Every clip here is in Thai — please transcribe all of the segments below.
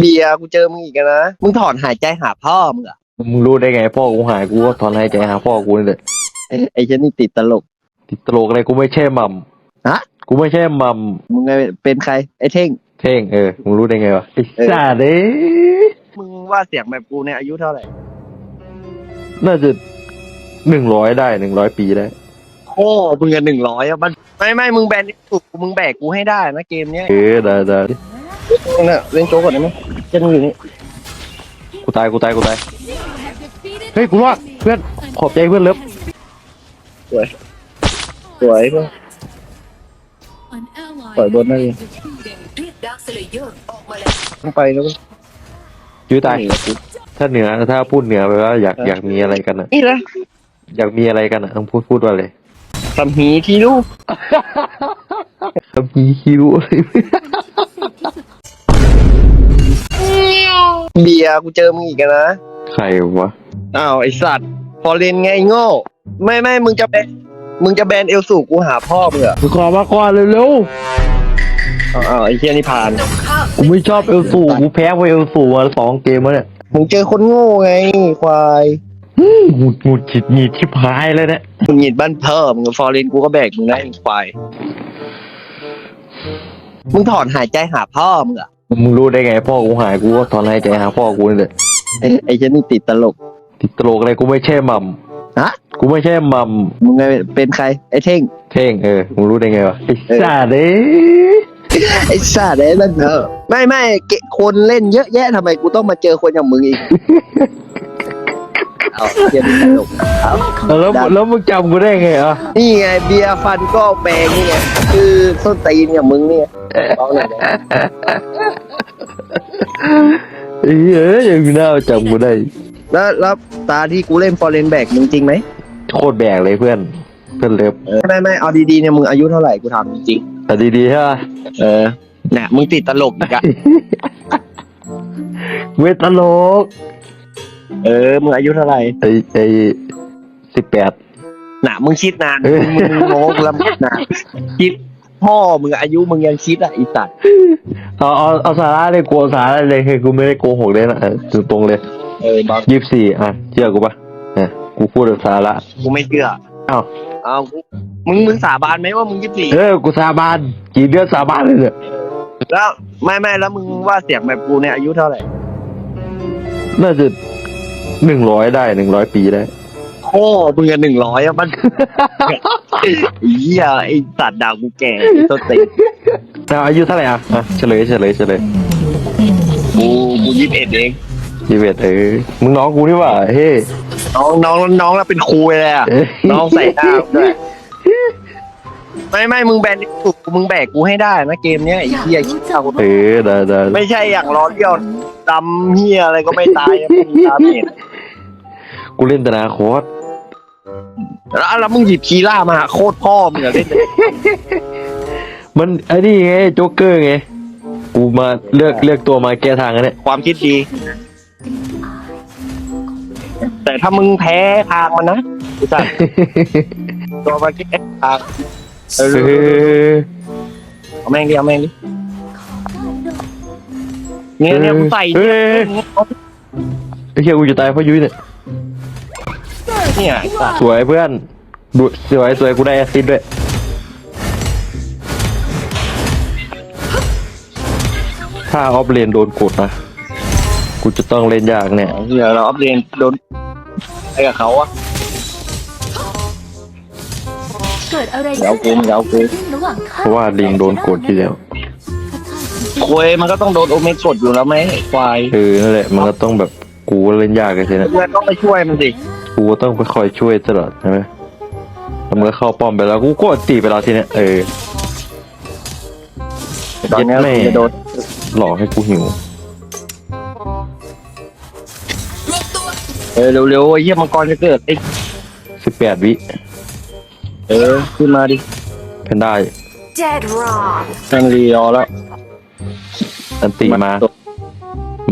เบียร์กูเจอมึงอีกแล้วนะ มึงถอนหายใจหาพ่อมึงเหรอะมึงรู้ได้ไง พ่อกูหายกูก็ถอนหายใจหาพ่อกูนี่แหละไอ้ไอ้เช่นนี่ติดตลก ติดตลกอะไรกูไม่ใช่มัมฮะ กูไม่ใช่มัมมึงไงเป็นใคร ไอ้เท่ง เท่งเออมึงรู้ได้ไงวะไอ้เออสัตว์เอ้ยมึงว่าเสียงแบบกูเนี่ยอายุเท่าไหร่ น่าจะหนึ่งร้อยได้หนึ่งร้อยปีได้โอ้มึงกันหนึ่งร้อยอะมันไม่ไม่มึงแบนถูกมึงแบกกูให้ได้นะเกมเนี้ยเออได้ได้ เนี่ยเล่นโจ๊กก่อนได้ไหมเช่นอยู่นี่กูตายกูตายกูตายเฮ้ยกูรอดเพื่อนขอบใจเพื่อนเลิฟสวยเพื่อนปล่อยบนได้เลยเรียกดาร์คสเลเยอร์ออกมาแล้วต้องไปแล้วยื้อตายถ้าเหนือถ้าพูดเหนือไปว่าอยากอยากมีอะไรกันอะนี่แหละอยากมีอะไรกันอะต้องพูดพูดว่าอะไรทำหีที่ลูกคำพีคิวอะไร เบียร์กูเจอมึงอีกแล้วนะ ใครวะ อ้าวไอสัตว์ พอเรียนไงไอ้โง่ ไม่ไม่มึงจะแบนมึงจะแบนเอลสูกูหาพ่อมึงเหรอมึงขอมาก่อนเร็วอ้าวอ้าวไอ้เฮียนี่ผ่านตรงข้ามๆกูไม่ชอบเอลสูกูแพ้ไปเอลสูมาสองเกมแล้วเนี่ยมึงเจอคนโง่ไงควายหงุดหงุดฉิดหงีดชิบหายเลยเนี่ยมึงหงิดบ้านเพิ่มมึงฟอร์เรนกูก็แบกมึงได้ไอ้ควาย มึงถอนหายใจหาพ่อมึงเหรอ มึงรู้ได้ไง พ่อกูหายกูก็ถอนหายใจหาพ่อกูนี่แหละไอ้ไอ้เช่นนี่ติดตลก ติดตลกอะไรกูไม่ใช่มัมฮะ กูไม่ใช่มัมมึงไงเป็นใคร ไอ้เท่ง เท่งเออมึงรู้ได้ไงวะไอ้เออสัตว์เอ้ยไอ้สัตว์ไอ้นั่นเถอะไม่ไม่เกะคนเล่นเยอะแยะทำไมกูต้องมาเจอคนอย่างมึงอีก เอาเทียนตลกเอาแล้วแล้วมึงจำกูได้ไงอะนี่ไงเบียร์ฟันก็แปลงนี่ไงคือส้นตีนอย่างมึงเนี่ยลองหน่อยดิไอ้เหี้ยยังน่าจำกูได้แล้วแล้วตาที่กูเล่นฟอร์เรนแบกมึงจริงไหมโคตรแบกเลยเพื่อนเพื่อนเลิฟไม่ไม่เอาดีๆเนี่ยมึงอายุเท่าไหร่กูถามจริงแต่ดีๆใช่ปะๆเออเนี่ยมึงติดตลกอีกอะเวทตลก เออมึงอายุเท่าไหร่ไอ้ไอ้สิบแปด น่ะมึงคิดนานเออ มึงมึงโง่แล้วมึงนานคิดพ่อมึงอายุมึงยังคิดอะไอีสัตว์เอาเอาเอาสาระเลยกูเอาสาระเลยคือกูไม่ได้โกหกเลยนะเออตรงๆเลยเออบอลยี่สิบสี่อะเชื่อกูปะเนี่ยกูพูดแบบสาระ กูไม่เชื่อเอ้า เอากูมึงมึงสาบานไหมว่ามึงยี่สิบสี่เออกูสาบานกี่เดือนสาบานเลยเนี่ยแล้วไม่ไม่แล้วมึงว่าเสียงแบบกูเนี่ยอายุเท่าไหร่น่าจะ หนึ่งร้อยได้หนึ่งร้อยปีได้ โอ้มึงกันหนึ่งร้อยอะมัน เหี้ยไอสัตว์ดาวกูแก่ไอ้ต้นตีนแต่อายุเท่าไหร่อะอะเฉลยเฉลยเฉลยกูกูยี่สิบเอ็ดเองยี่สิบเอ็ดเออมึงน้องกูนี่หว่าเฮ้น้องน้องน้องแล้วเป็นครูเลยอะเอ้ยน้องใส่หน้ากูด้วยไม่ไม่มึงแบนถูกมึงแบกกูให้ได้นะเกมเนี้ยไอ้เหี้ยคิดเอาเออได้ได้ไม่ใช่อย่างร้อนเดียวดำเหี้ยอะไรก็ไม่ตายอะมึงตามเห็น กูเล่นแต่นาโคตแล้วแล้วมึงหยิบคีล่ามาโคตรพ่อมึงอะเล่นมันไอ้นี่ไงโจ๊กเกอร์ไง กูมาเลือกเลือกตัวมาแก้ทางกันเนี่ยความคิดดี แต่ถ้ามึงแพ้ทางมันนะไอ้สัตว์ตัวมาแก้ทางเออเออเอาแม่งดิเอาแม่งดิเนี่ยเนี่ยกูใส่เอเนี่ยอไอ้เหี้ยกูจะตายเพราะยุ้ยเนี่ย เนี่ยไอ้สัตว์สวยเพื่อนดูสวยสวยกูได้แอสซิดด้วย ถ้าออฟเลนโดนกดนะ กูจะต้องเล่นยากเนี่ยเดี๋ยวเราอัปเดตโดนไอ้กับเขาอะเกิดอะไรเดี๋ยวกูเดี๋ยวกูขึ้นระหว่างข้าเพราะว่าลิงโดนกดที่แล้วควยมันก็ต้องโดนโอเมกดอยู่แล้วไหมไอ้ควายเออนั่นแหละมันก็ต้องแบบกูเล่นยากกันใช่ไหมเพื่อนต้องไปช่วยมันสิ กูก็ต้องไปคอยช่วยตลอดใช่ไหมแล้วมันก็เข้าป้อมไปแล้วกูก็ตีไปแล้วทีเนี้ยเออตอนนี้แม่กูจะโดนหลอกให้กูหิวเออเร็วๆไอ้เหี้ยมังกรจะเกิดไอ้สิบแปดวิ เออขึ้นมาดิเพนได้ Dead wrong นั่นรีรอแล้วอันติมา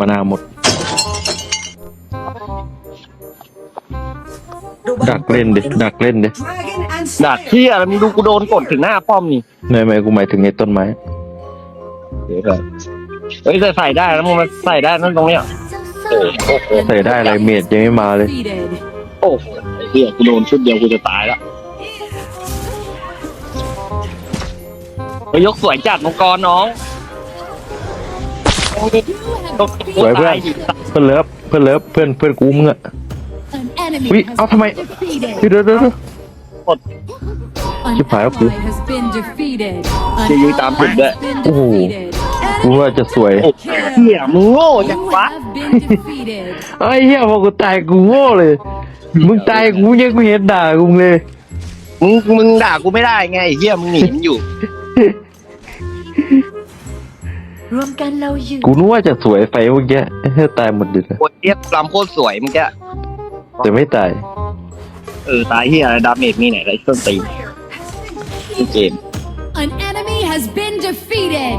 มานาหมด ดักเล่นดิดักเล่นดิดักเที่ยแล้วมึงดูกูโดนกดถึงหน้าป้อมนี่ไม่ไม่กูหมายถึงไอ้ต้นไม้เดี๋ยวก่อนเฮ้ยแต่ใส่ได้แล้วมึงมาใส่ได้นั่นตรงเนี้ยเจ้าซ่าใส่ได้อะไรเมดยังไม่มาเลย Defeated. โอ้โหไอ้เหี้ยกูโดนชุดเดียวกูจะตายแล้วเฮ้ยยกสวยจัดมังกรน้องสวยเพื่อนเพื่อนเลิฟเพื่อนเลิฟเพื่อนเพื่อนกูมึงอะ An enemy Ui, has áo thằng mày. been defeated. เดี๋ยวเดี๋ยวเดี๋ยว An Chụp phải không? ally has been defeated. An Chị Duy tám chục ally đấy. has been Ồ. defeated. กูว่าจะสวย โอ้เหี้ยมึงโง่จัง You วะ have been defeated. ไอ้เหี้ยพอกูตายกูโง่เลย มึงตายกูยังไม่เห็นด่ากูเลย มึงมึงด่ากูไม่ได้ไงไอ้เหี้ยมึงหนีมันอยู่ รวมกันเราอยู่กูนึกว่าจะสวยไปเมื่อกี้เฮ้ยตายหมดเลยนะโคตรเทียบลำโคตรสวยเมื่อกี้ แต่ไม่ตาย เออตายเหี้ยอะไรดาเมจมีไหนไรส้นตีนเกม An enemy has been defeated.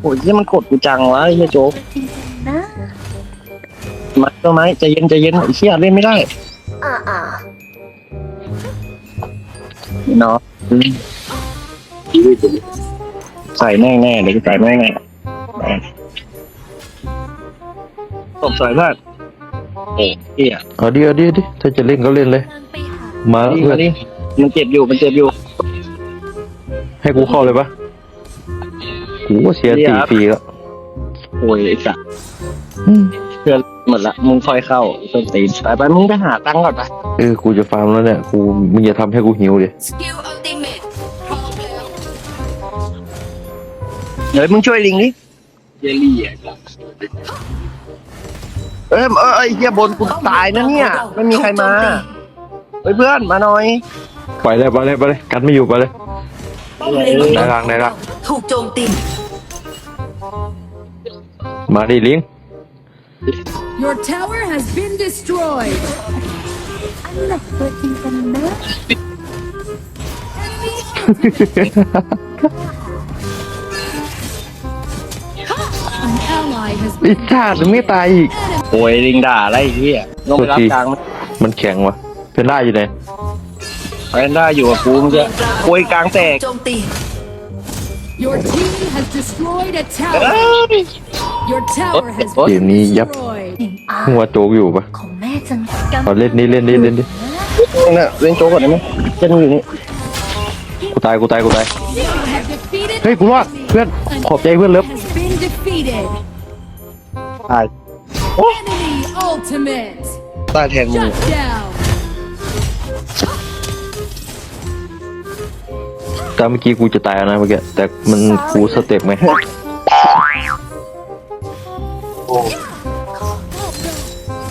โอ้ยเหี้ยมันกดกูจังวะไอ้เหี้ยโจ๊กจริงๆนะมาต้นไม้ใจเย็นใจเย็นไอ้เหี้ยเล่นไม่ได้อ่าอ่าเนาะอืมใส่แน่แน่ๆเดี๋ยวกูใส่แน่แน่ตบสวยมาก โอ้เหี้ยเอาดิเอาดิเอาดิถ้าจะเล่นก็เล่นเลยทางไปหามานี่เพื่อมานดิมันเจ็บอยู่ มันเจ็บอยู่ ให้กูเข้าเลยปะกูก็เสียเดี๋ตียวฟรีแล้วโอ้ยไอ้สัสเพื่อนหมดละ มึงค่อยเข้าส้นตีนไปไปมึงไปหาตังค์ก่อนไปเออกูจะฟาร์มแล้วเนี่ยกูมึงอย่าทำให้กูหิวดิสกิลอัลติเมทพร้อมแล้วเดี๋ยวมึงช่วยลิงดิเยลี่ เอ้ยเอ้ยเอ้ยเฮียบนกูตายนะเนี่ย ไม่มีใครมาเฮ้ยเพื่อนมาหน่อย ไปเลยไปเลยไปเลยกันไม่อยู่ไปเลย ป้อมเลนไหนล่ะไหนล่ะถูกโจมตี มาดิลิง Your tower has been destroyed. อันหนักตัวจริงกันนะ An ally has ไอ้ been ชาติไม่ตายอีก โอ้ยลิงด่าอะไรไอ้เฮียลงไปรับกลางมันมันแข็งวะเพนด้าอยู่ไหนแพนด้าอยู่กับกูมึงจะโวยกลางแตกโจมตี Your team has destroyed a เอ้ tower. ย Your tower has เกมนี้ยับ destroyed. เห็นอาหัวโจกอยู่ปะของแม่จังกำเอาเล่นนี่เล่นนี่เล่นดิน่ะเล่นโจ๊กก่อนได้ไหมเล่นอยู่นี่กูตายกูตายกูตาย You have defeated เฮ้ยกูรอดเพื่อนขอบใจเพื่อนเลิฟ has been defeated. ตาย Enemy ultimate. ตายแทนมึง Shut down. แต่เมื่อกี้กูจะตายแล้วนะเมื่อกี้แต่มันกูสเต็ปไหม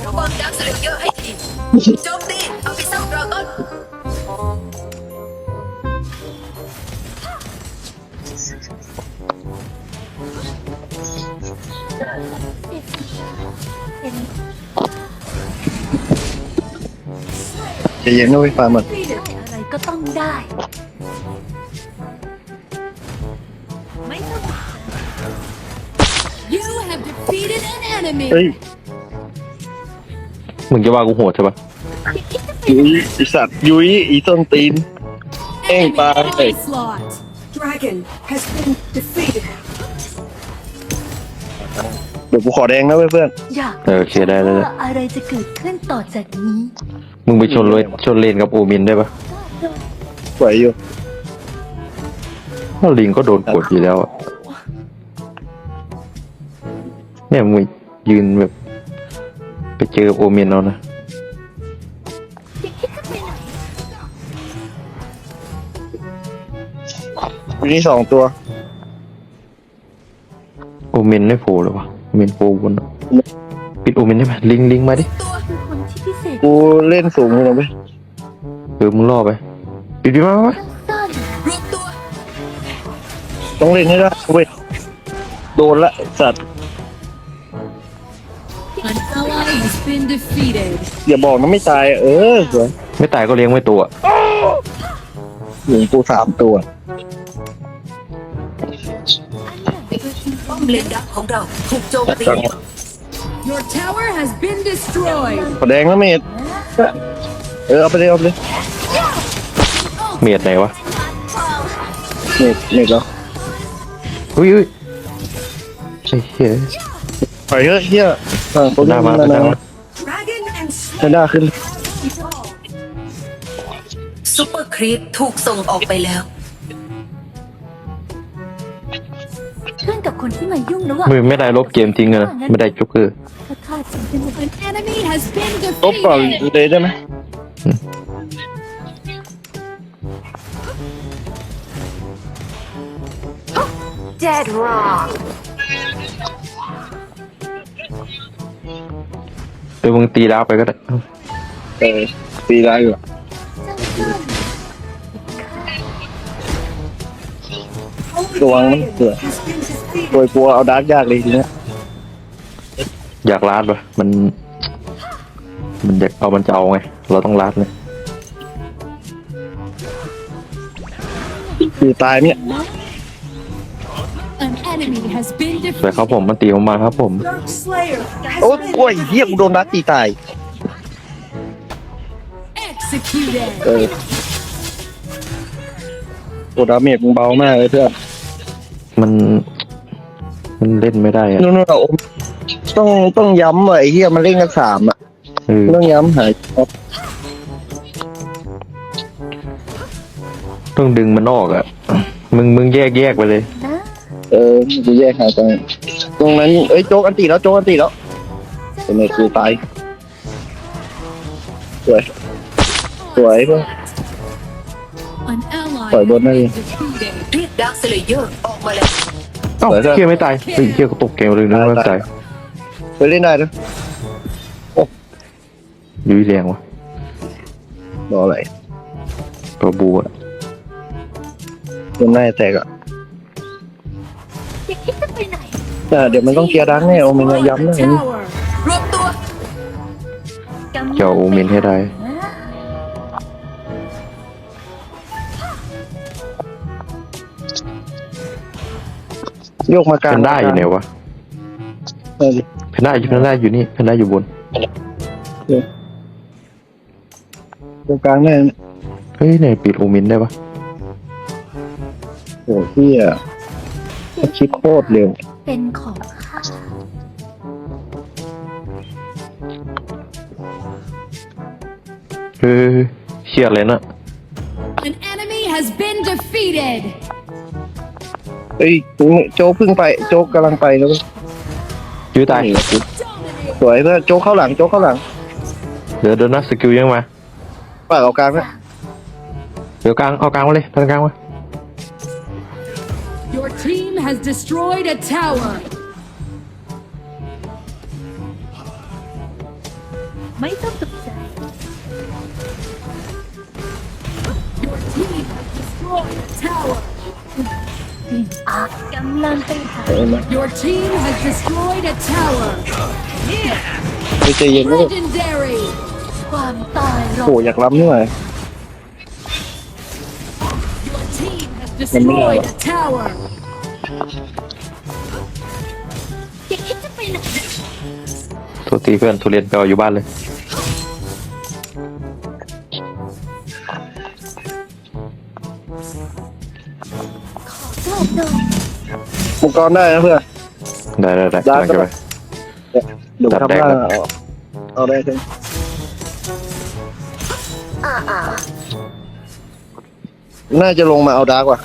ระวังดักสเลเยอร์ให้ดีโจม ใจเย็นนะเว้ยฟาร์มมันอะไรก็ต้องได้ ไม่ต้อง You have defeated an enemy. เฮ้ยมึงจะว่ากูโหดใช่ปะยุยไอสัตว์ยุยอีต้นตีน Enemy bye. onslaught. Dragon has been defeated เดี๋ยวกูขอแดงนะเว้ยเพื่อนอยากเออโอเคได้ได้ได้ ว่าอะไรจะเกิดขึ้นต่อจากนี้มึงไปชนเลยชนเลนกับโอมินได้ปะสวยอยู่เพราะลิงก็โดนกดอยู่แล้วอะเนี่ยมึงยืนแบบ ไปเจอโอมินเอานะอยู่นี่สองตัว โอเมนไม่โผล่เลยวะโอ เมนโผล่บนอะปิดโอเมนได้ไหมลิงลิงมาดิคือคนที่พิเศษกูเล่นสูงเลยนะเว้ยเออมึงล่อไปปิดดิมามามาซ่อนรวมตัวต้องเล่นให้ได้เว้ยโดนละไอ้สัตว์ An ally has been defeated. อย่าบอกนะไม่ตาย เออสวยไม่ตายก็เลี้ยงไม่ตัว หนึ่งกูสามตัว เลนดักของเราถูกโจมตี Your tower has been destroyed. ขอแดงนะเมดเออเอาไปเลยเอาไปเลยเมียดไหนวะเมดเมดแล้วอุ้ยอุ้ยไอ้เหี้ยปล่อยเถอะเฮียอ่าคนหน้ามามาหน้ามาเซนด้าขึ้นซูเปอร์ครีปถูกส่งออกไปแล้ว คนที่มายุ่งระหว่างมึงไม่ได้ลบเกมทิ้งอะนะไม่ได้จ็อกเกอร์ถ้าฆ่าฉันเป็นหมด An enemy has been ลบก่อน defeated. เลยได้ไหมเดี๋ยวมึงตีดาวไปก็ได้ เออตีได้อยู่ระ วังมันเผื่อโดยกลัวเอาดาร์กยากเลยทีเนี้ยอยากลาดปะมัน มันอยากเอามันจะเอาไง เราต้องลาดเลยคือตายเนี่ย An enemy has been สวยครับ defeated. ผมมันตีผมมาครับผมโอ้ยโอ้ยเฮียกูโดนดาร์กตีตาย Executed. เออตัวดาเมจมึงเบามากเลยเพื่อน มัน มันเล่นไม่ได้อะนู่นๆเอาต้องต้องย้ำว่ะไอ้เฮียมันเล่นกันสามอะเออต้องย้ำหายครับต้องดึงมันออกอะมึงมึงแยกแยกไปเลยนะเออกูแยกหายไปตรงนั้นเอ้ยโจกอันตีแล้วโจกอันตีแล้วเป็นไงคือตายสวยสวยเพื่อน An ally Phải bớt has nó đi. been defeated. เรียกดาร์คสเลเยอร์ออกมาแล้วเอ้าสวยจ้ะเฮียไม่ตายเฮ้ยเฮียก็ตกเกมเลยนะไม่ตายไปเล่นได้นะยุ้ยแรงวะรออะไรตัวบูอะเล่นได้แตกอะอย่าคิดจะไปไหนแต่เดี๋ยวมันต้องเคลียร์ดังแน่โอเมนย้ำนะ Tower. รวมตัวกำลังเจ้าโอเมนให้ได้ โยกมากลางเพนด้าอยู่ไหนวะเออเพนด้าอยู่เพนด้าอยู่นี่เพนด้าอยู่บน โยกกลางแน่เฮ้ยไหนปิดโอเมนได้ปะโอ้เฮียคิดโคตรเร็วเป็นของข้าเฮ้ยเชี่ยอะไรนะ An enemy has been defeated. เอ้ยโจกเพึ่งไปโจกกำลังไปแล้วยุ้ยตายสวยเพื่อนโจกเข้าหลังโจกเข้าหลังเดี๋ยวเดี๋ยวนะสกิลยังมาปากเอากลางนะเดี๋ยวกลางเอากลางมาเลยทางกลางมา Your team has destroyed a tower. ไม่ต้องตกใจ Your team has destroyed a tower. อาจกำลังไปหาเออนะ Your team has destroyed a tower. ไม่ใจเย็นเลย Legendary. ความตายรอโอ้อยากล้ำนี่หน่อย Your team has destroyed a tower. อย่าคิดจะไปไหนตัวตีเพื่อนทุเรียนไปเอาอยู่บ้านเลย กรได้นะเพื่อน ได้ได้ได้ได้ กำลังจะไป เดี๋ยวจัดทำแดงล่างครับเอาเอาได้ใช่ไหมน่าจะลงมาเอาดาร์กว่ะ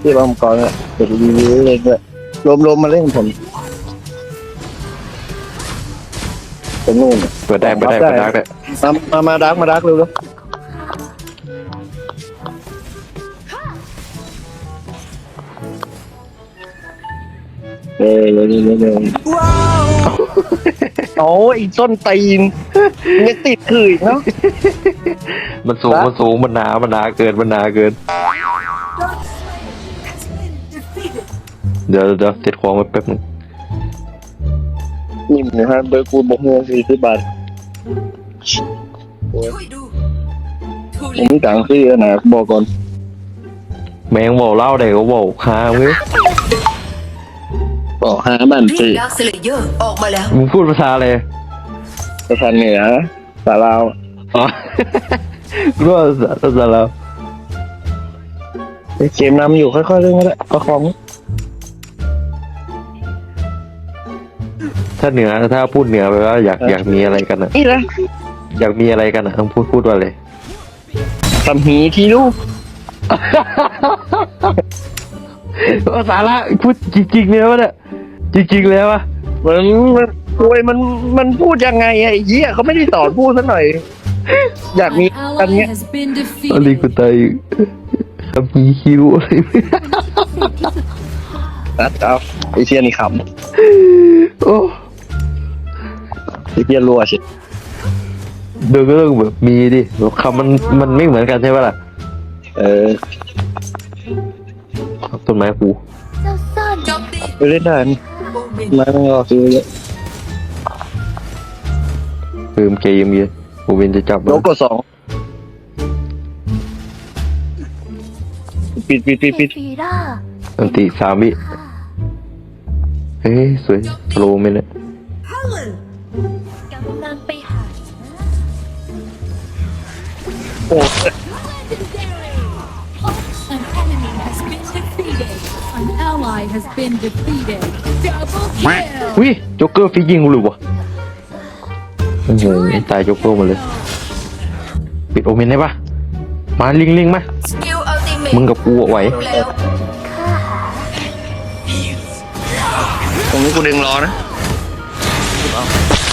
ที่เรามังกรเนี่ยเดี๋ยวรีวิวเล่นด้วยรวมๆมาเล่นผมผมนู่น เปิดได้เปิดได้เปิดได้ได้ มามามาดาร์กมาดาร์กเร็วๆ เออเร็วเร็วเร็วเร็วโอ้ยส้นตีนมันยังติดขื่ออีกเนาะมันสูงมันสูงมันหนามันหนาเกินมันหนาเกิน เดี๋ยวเดี๋ยวติดของไว้แป๊บนึงนิ่มนะฮะเบอร์กูบอกเงินสี่สิบบาทผมลิมีตังค์ซื้อนะบอกก่อน แมงบอกเล่าได้ก็บอกค้าเว้ย บอกห้าบ้านเรียซื้กอดาร์คสเลเยอร์ออกมาแล้ว มึงพูดภาษาอะไรประธานเหนือสาลาวอ๋อรู้ว่าภาษาเราวเกมนำอยู่ค่อยๆเล่นก็ได้ประคองถ้าเหนือถ้าพูดเหนือไปว่าอยากอยากมีอะไรกันอะนี่นะอยากมีอะไรกันอะต้องพูดพูดว่าเลยทำหีที่ลูกสาระพูดจริงๆเลยวะเนี่ย จริงๆแล้ววะมันมันโวยมันมันพูดยังไงอะไอ้เหี้ยเขาไม่ได้สอนพูดสักหน่อย อยากมี An กัน ally เงี้ย has been ตอนนี้ defeated. กูตายทำมีคิวอะไรไม่นะเอาไอ้เชี่ยนี่ขโอ้ำไอ้เชี่ยรัวชิเดี๋ยวก็ต้องแบบมีดิแบบคำมันมันไม่เหมือนกันใช่ปะล่ะเออต้นไม้กูเจ้าซ่อนโจมตีไปเล่นได้นี่ โอเมนไม่ต้องรอซื้อเยอะเพิ่มเกมเยอะกูเป็นจะจับโลกกดสองปิดปิดปิดปิดฟีร่าอันติสามวิเฮ้ยสวยโลไหมเนี่ยกำลังไปหาโอ้ ally has been defeated. Double kill. วิจ็อกเกอร์ฟิกยิงกูเลยวะโอ้โหตายจ็อกเกอร์หมาเลย ปิดโอเมนได้ปะมาลิงลิงมา สกิลอัลติเมทมึงกับกูอะไหวแล้วตรงนี้กูดึงรอนะ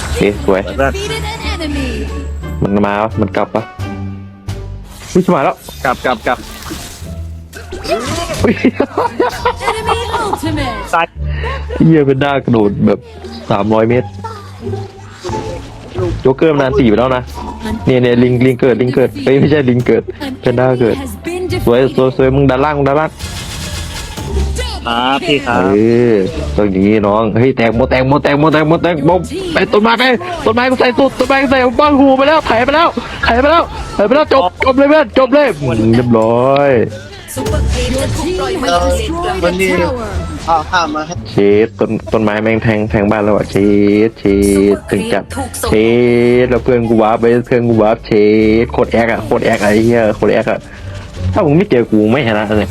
โอเคสวยแบบ Defeated an enemy. มันมาปะมันกลับปะวิมาแล้ว กลับกลับกลับอุ๊ย Enemy ultimate. ตายเหี้ยเป็นหน้ากระโดดแบบสามร้อยเมตรโจ๊กเกอร์มันนานตีไปแล้วนะ An เนี่ยเนี่ยลิงลิงเกิดลิงเกิดเอ้ยไม่ใช่ลิงเกิด An เป็นด้า enemy เกิด has been สวยสวย defeated. สวยมึงด้านล่างมึงด้านล่างครับพี่ครัเอบอต้องอย่างนี้น้องเฮ้ยแตงโมแตงโมแตงโมแตงโมแตงโมไปต้นไม้ไปต้นไม้กูใส่สุดต้นไม้กูใส่บ้างหูไปแล้วไถไปแล้วไถไปแล้วไถไปแล้วจบจบเลยเพื่อนจบเลยอืมเรียบร้อย ซุปเปอร์เกม Your จะถูก team ปล่อยมา has เลนกลาง destroyed a tower. ข้าวข้ามมาให้เชดต้นต้นไม้แม่งแทงแทงบ้านแล้วอะเชดเชดถึงจัดเชดแล้วเพื่อนกูวาร์ปไปเพื่อนกูวาร์ปเชดโคตรแอคอะโคตรแอคไอ้เหี้ยโคตรแอคอะถ้ามึงไม่เจอกูไม่ชนะเลย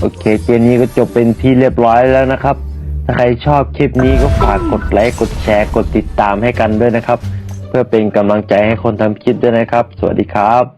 โอเคเกมนี้ก็จบเป็นที่เรียบร้อยแล้วนะครับ ถ้าใครชอบคลิปนี้ก็ฝากกดไลค์กดแชร์กดติดตามให้กันด้วยนะครับ เพื่อเป็นกำลังใจให้คนทำคลิปด้วยนะครับ สวัสดีครับ